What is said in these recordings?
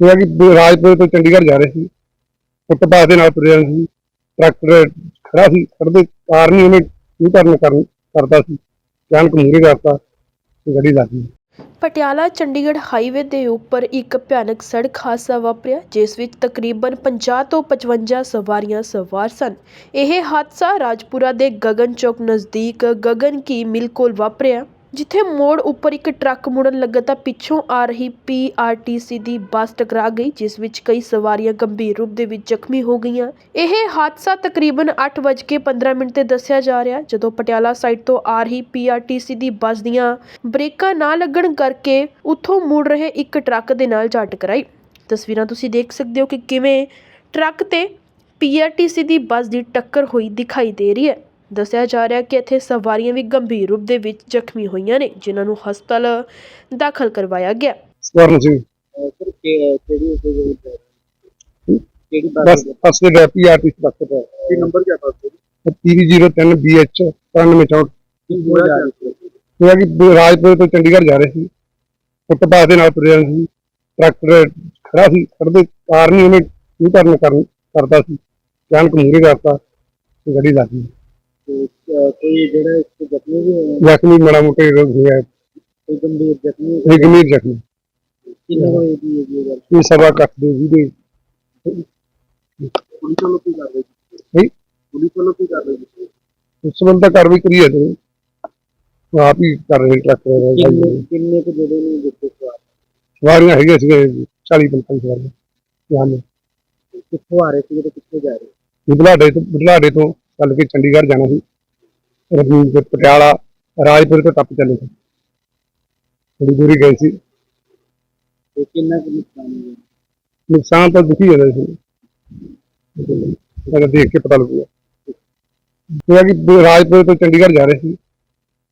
ਇਹ ਕਿ ਰਾਜਪੁਰ ਤੋਂ ਚੰਡੀਗੜ੍ਹ ਜਾ ਰਹੇ ਸੀ। ਫੁੱਟਪਾਥ ਦੇ ਨਾਲ ਤੁਰਿਆ ਸੀ। ਟਰੱਕ ਖੜਾ ਸੀ। ਖੜਦੇ ਕਾਰ ਨਹੀਂ ਉਹਨੇ ਯੂ ਟਰਨ ਕਰਨ ਕਰਦਾ ਸੀ। ਅਚਾਨਕ ਮੂਹਰੇ ਕਰਤਾ ਗੱਡੀ ਲੱਗ ਗਈ। ਪਟਿਆਲਾ ਚੰਡੀਗੜ੍ਹ ਹਾਈਵੇ ਦੇ ਉੱਪਰ ਇੱਕ ਭਿਆਨਕ ਸੜਕ ਹਾਦਸਾ ਵਾਪਰਿਆ, ਜਿਸ ਵਿੱਚ ਤਕਰੀਬਨ 50 ਤੋਂ 55 ਸਵਾਰੀਆਂ ਸਵਾਰ ਸਨ। ਇਹ ਹਾਦਸਾ ਰਾਜਪੁਰਾ ਦੇ ਗਗਨ ਚੌਕ ਨਜ਼ਦੀਕ ਗਗਨ ਕੀ ਮਿਲ ਕੋਲ ਵਾਪਰਿਆ। ਜਿੱਥੇ ਮੋੜ ਉੱਪਰ ਇੱਕ ਟਰੱਕ ਮੁੜਨ ਲੱਗਾ ਤਾਂ ਪਿੱਛੋਂ ਆ ਰਹੀ ਪੀਆਰਟੀਸੀ ਦੀ ਬੱਸ ਟਕਰਾ ਗਈ, ਜਿਸ ਵਿੱਚ ਕਈ ਸਵਾਰੀਆਂ ਗੰਭੀਰ ਰੂਪ ਦੇ ਵਿੱਚ ਜ਼ਖਮੀ ਹੋ ਗਈਆਂ। ਇਹ ਹਾਦਸਾ ਤਕਰੀਬਨ 8:15 ਮਿੰਟ ਤੇ ਦੱਸਿਆ ਜਾ ਰਿਹਾ ਜਦੋਂ ਪਟਿਆਲਾ ਸਾਈਡ ਤੋਂ ਆ ਰਹੀ ਪੀਆਰਟੀਸੀ ਦੀ ਬੱਸ ਦੀਆਂ ਬ੍ਰੇਕਾਂ ਨਾ ਲੱਗਣ ਕਰਕੇ ਉੱਥੋਂ ਮੁੜ ਰਹੇ ਇੱਕ ਟਰੱਕ ਦੇ ਨਾਲ ਜਾ ਟਕਰਾਈ ਤਸਵੀਰਾਂ ਤੁਸੀਂ ਦੇਖ ਸਕਦੇ ਹੋ ਕਿ ਕਿਵੇਂ ਟਰੱਕ ਤੇ ਪੀਆਰਟੀਸੀ ਦੀ ਬੱਸ ਦੀ ਟੱਕਰ ਹੋਈ ਦਿਖਾਈ ਦੇ ਰਹੀ ਹੈ। ਦੱਸਿਆ ਜਾ ਰਿਹਾ ਕਿ ਇੱਥੇ ਸਵਾਰੀਆਂ ਵੀ ਗੰਭੀਰ ਰੂਪ ਦੇ ਵਿੱਚ ਜ਼ਖਮੀ ਹੋਈਆਂ ਨੇ ਜਿਨ੍ਹਾਂ ਨੂੰ ਹਸਪਤਾਲ ਦਾਖਲ ਕਰਵਾਇਆ ਗਿਆ। ਸਵਰਨ ਸਿੰਘ ਸਰ ਕਿ- ਕਿਹੜੀ ਵਿੱਚ ਕਿਹੜੀ ਬਸ ਬੱਸ ਬੱਸ ਦੇ ਡਰਾਈਵਰ ਆਰਟਿਸਟ ਬੱਸ ਦਾ ਕੀ ਨੰਬਰ ਕਿਆ ਬੱਸ ਦਾ 3003 BH 9464 ਕੀ ਹੋਇਆ ਜਾ? ਰਿਹਾ ਇਹ ਕਿ ਰਾਜਪੁਰ ਤੋਂ ਚੰਡੀਗੜ੍ਹ ਜਾ ਰਹੇ ਸੀ। ਫੁੱਟਪਾਥ ਦੇ ਨਾਲ ਤੁਰਿਆ ਸੀ। ਟਰੱਕ ਖੜਾ ਸੀ। ਖੜਦੇ ਕਾਰ ਨਹੀਂ ਉਹਨੇ ਯੂ ਟਰਨ ਕਰਨ ਕਰਦਾ ਸੀ। ਅਚਾਨਕ ਮੂਹਰੇ ਕਰਤਾ ਤੇ ਗੱਡੀ ਲੱਗ ਗਈ। ਤੇ ਅਹ, ਕੋਈ ਜਿਹੜਾ ਇਸ ਤੋਂ ਜ਼ਖਮੀ ਵੀ ਹੋਇਆ? ਜ਼ਖਮੀ ਮਾੜਾ ਮੋਟੇ ਹੋਇਆ ਕੋਈ ਗੰਭੀਰ ਜ਼ਖਮੀ? ਇਹ ਗੰਭੀਰ ਜ਼ਖਮੀ। ਕਿੰਨੇ ਹੋਏ ਦੀ ਹੈ ਜੀ ਇਹ ਗੱਲ? ਇਹ ਸਵਾ ਕੱਟ ਦੇ ਜਿਹਦੇ ਪੁਲਿਸ ਵੱਲੋਂ ਕੀ ਕਰ ਰਹੀ ਨਹੀਂ ਪੁਲਿਸ ਵੱਲੋਂ ਕੀ ਕਰ ਰਹੀ ਸੀ? ਉਸ ਸੰਬੰਧ ਤਾਂ ਕਾਰਵਾਈ ਕਰੀ ਹੈ ਤੇ ਆਪ ਹੀ ਕਰ ਰਹੇ ਟਰੱਕ ਕਿੰਨੇ ਵਾਲੇ। ਕਿੰਨੇ ਕੁ ਜਿਹੜੇ ਨੇ ਦਿੱਤੇ ਸਵਾਰ? ਸਵਾਰੀਆਂ ਹੈਗੀਆਂ ਸੀ 40 45 ਸਵਾਰੀਆਂ। ਯਾਨੀ ਕਿੱਥੋਂ ਆ ਰਹੇ? ਸੀ ਤੇ ਕਿੱਥੇ ਜਾ ਰਹੇ ਬੁਢਲਾਡੇ ਤੋਂ ਬੁਢਲਾਡੇ ਤੋਂ ਚੱਲ ਕੇ ਚੰਡੀਗੜ੍ਹ ਜਾਣਾ ਸੀ। ਰਜੀਵ ਤੇ ਪਟਿਆਲਾ ਰਾਜਪੁਰ ਤੋਂ ਟੱਪ ਚੱਲੇ। ਸੀ ਥੋੜੀ ਦੂਰੀ ਗਏ ਸੀ। ਤੇ ਕਿੰਨਾ ਕੁ ਨੁਕਸਾਨ ਹੋਇਆ? ਨੁਕਸਾਨ ਤਾਂ ਦੁਖੀ ਜਾਂਦਾ ਸੀ। ਅਗਰ ਦੇਖ ਕੇ ਪਤਾ ਲੱਗੂਗਾ। ਇਹ ਹੈ ਕਿ ਰਾਜਪੁਰ ਤੋਂ ਚੰਡੀਗੜ੍ਹ ਜਾ ਰਹੇ ਸੀ।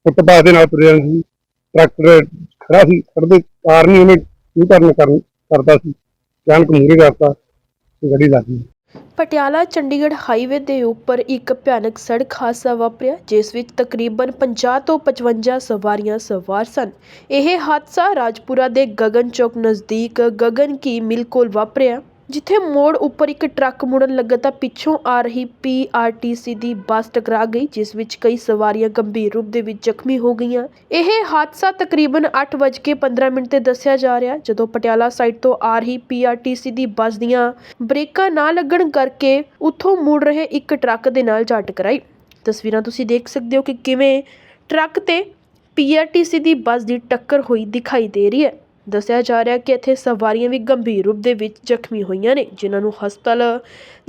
ਫੁੱਟਪਾਥ ਦੇ ਨਾਲ ਤੁਰਿਆ ਸੀ। ਟਰੱਕ ਖੜਾ ਸੀ। ਖੜਦੇ ਕਾਰ ਨਹੀਂ ਉਹਨੇ ਯੂ ਟਰਨ ਕਰਨ ਕਰਦਾ ਸੀ। ਅਚਾਨਕ ਮੂਹਰੇ ਕਰਤਾ ਤੇ ਗੱਡੀ ਲੱਗ ਗਈ। ਪਟਿਆਲਾ ਚੰਡੀਗੜ੍ਹ ਹਾਈਵੇ ਦੇ ਉੱਪਰ ਇੱਕ ਭਿਆਨਕ ਸੜਕ ਹਾਦਸਾ ਵਾਪਰਿਆ, ਜਿਸ ਵਿੱਚ ਤਕਰੀਬਨ 50 ਤੋਂ 55 ਸਵਾਰੀਆਂ ਸਵਾਰ ਸਨ। ਇਹ ਹਾਦਸਾ ਰਾਜਪੁਰਾ ਦੇ ਗਗਨ ਚੌਕ ਨਜ਼ਦੀਕ ਗਗਨ ਕੀ ਮਿਲ ਕੋਲ ਵਾਪਰਿਆ। ਜਿੱਥੇ ਮੋੜ ਉੱਪਰ ਇੱਕ ਟਰੱਕ ਮੁੜਨ ਲੱਗਾ ਤਾਂ ਪਿੱਛੋਂ ਆ ਰਹੀ ਪੀਆਰਟੀਸੀ ਦੀ ਬੱਸ ਟਕਰਾ ਗਈ, ਜਿਸ ਵਿੱਚ ਕਈ ਸਵਾਰੀਆਂ ਗੰਭੀਰ ਰੂਪ ਦੇ ਵਿੱਚ ਜ਼ਖਮੀ ਹੋ ਗਈਆਂ। ਇਹ ਹਾਦਸਾ ਤਕਰੀਬਨ 8:15 ਮਿੰਟ ਤੇ ਦੱਸਿਆ ਜਾ ਰਿਹਾ ਜਦੋਂ ਪਟਿਆਲਾ ਸਾਈਡ ਤੋਂ ਆ ਰਹੀ ਪੀਆਰਟੀਸੀ ਦੀ ਬੱਸ ਦੀਆਂ ਬ੍ਰੇਕਾਂ ਨਾ ਲੱਗਣ ਕਰਕੇ ਉੱਥੋਂ ਮੁੜ ਰਹੇ ਇੱਕ ਟਰੱਕ ਦੇ ਨਾਲ ਜਾ ਟਕਰਾਈ। ਤਸਵੀਰਾਂ ਤੁਸੀਂ ਦੇਖ ਸਕਦੇ ਹੋ ਕਿ ਕਿਵੇਂ ਟਰੱਕ ਤੇ ਪੀਆਰਟੀਸੀ ਦੀ ਬੱਸ ਦੀ ਟੱਕਰ ਹੋਈ ਦਿਖਾਈ ਦੇ ਰਹੀ ਹੈ। ਦੱਸਿਆ ਜਾ ਰਿਹਾ ਕਿ ਇੱਥੇ ਸਵਾਰੀਆਂ ਵੀ ਗੰਭੀਰ ਰੂਪ ਦੇ ਵਿੱਚ ਜ਼ਖਮੀ ਹੋਈਆਂ ਨੇ ਜਿਨ੍ਹਾਂ ਨੂੰ ਹਸਪਤਾਲ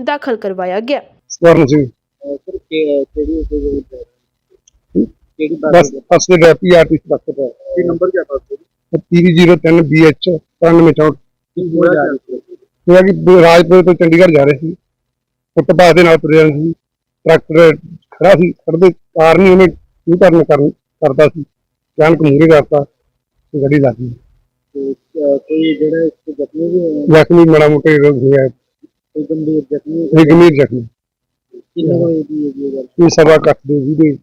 ਦਾਖਲ ਕਰਵਾਇਆ ਗਿਆ ਸਵਰਨ ਸਿੰਘ ਅਹ, ਸਰ ਕਿ- ਕਿਹੜੀ ਵਿੱਚ ਕਿਹੜੀ ਬੱਸ ਬਸ ਦਾ ਬੱਸ ਦੇ ਡਰਾਈਵਰ ਆਰਟਿਸਟ ਬੱਸ ਦਾ ਕੀ ਨੰਬਰ ਕਿਆ ਬੱਸ ਦਾ 3003 BH 9464 ਕੀ ਹੋਇਆ ਜਾ ਰਿਹਾ ਇਹ ਹੈ ਕਿ ਰਾਜਪੁਰ ਤੋਂ ਚੰਡੀਗੜ੍ਹ ਜਾ ਰਹੇ ਸੀ ਫੁੱਟਪਾਥ ਦੇ ਨਾਲ ਤੁਰਿਆ ਸੀ ਟਰੱਕ ਖੜਾ ਸੀ ਖੜਦੇ ਕਾਰ ਨਹੀਂ ਉਹਨੇ ਯੂ ਟਰਨ ਕਰਨ ਕਰਦਾ ਸੀ ਅਚਾਨਕ ਮੂਹਰੇ ਕਰਤਾ ਤੇ ਗੱਡੀ ਲੱਗ ਗਈ ਤੇ ਅਹ, ਕੋਈ ਜਿਹੜਾ ਇਸ ਤੋਂ ਜ਼ਖਮੀ ਵੀ ਹੋਇਆ ਜ਼ਖਮੀ ਮਾੜਾ ਮੋਟੇ ਹੋਇਆ ਕੋਈ ਗੰਭੀਰ ਜ਼ਖਮੀ ਇਹ ਗੰਭੀਰ ਜ਼ਖਮੀ ਕਿੰਨੇ ਹੋਏ ਦੀ ਹੈ ਜੀ ਇਹ ਗੱਲ ਇਹ ਸਵਾ ਕੱਟ ਦੇ ਜਿਹਦੇ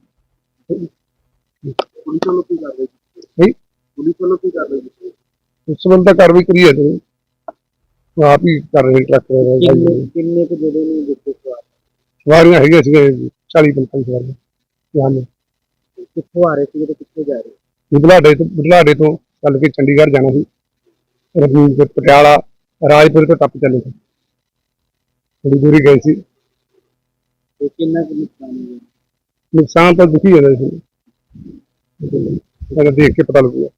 ਪੁਲਿਸ ਵੱਲੋਂ ਕੀ ਕਰ ਰਹੀ ਸੀ ਨਹੀਂ ਪੁਲਿਸ ਵੱਲੋਂ ਕੀ ਕਰ ਰਹੀ ਸੀ ਉਸ ਸੰਬੰਧ ਤਾਂ ਕਾਰਵਾਈ ਕਰੀ ਹੈ ਤੇ ਆਪ ਹੀ ਕਰ ਰਹੇ ਟਰੱਕ ਵਾਲੇ ਕਿੰਨੇ ਕਿੰਨੇ ਕੁ ਜਿਹੜੇ ਨੇ ਦਿੱਤੇ ਸਵਾਰ ਸਵਾਰੀਆਂ ਹੈਗੀਆਂ ਸੀ 40 45 ਸਵਾਰੀਆਂ ਯਾਨੀ ਕਿੱਥੋਂ ਆ ਰਹੇ ਸੀ ਤੇ ਕਿੱਥੇ ਜਾ ਰਹੇ ਬੁਢਲਾਡੇ ਤੋਂ ਬੁਢਲਾਡੇ ਤੋਂ ਚੱਲ ਕੇ ਚੰਡੀਗੜ੍ਹ ਜਾਣਾ ਸੀ। ਰਜੀਵ ਤੇ ਪਟਿਆਲਾ ਰਾਜਪੁਰ ਤੋਂ ਟੱਪ ਚੱਲੇ ਸੀ। ਥੋੜੀ ਦੂਰੀ ਗਏ ਸੀ। ਤੇ ਕਿੰਨਾ ਕੁ ਨੁਕਸਾਨ ਹੋਇਆ? ਨੁਕਸਾਨ ਤਾਂ ਦੁਖੀ ਜਾਂਦਾ ਸੀ। ਅਗਰ ਦੇਖ ਕੇ ਪਤਾ ਲੱਗੂਗਾ।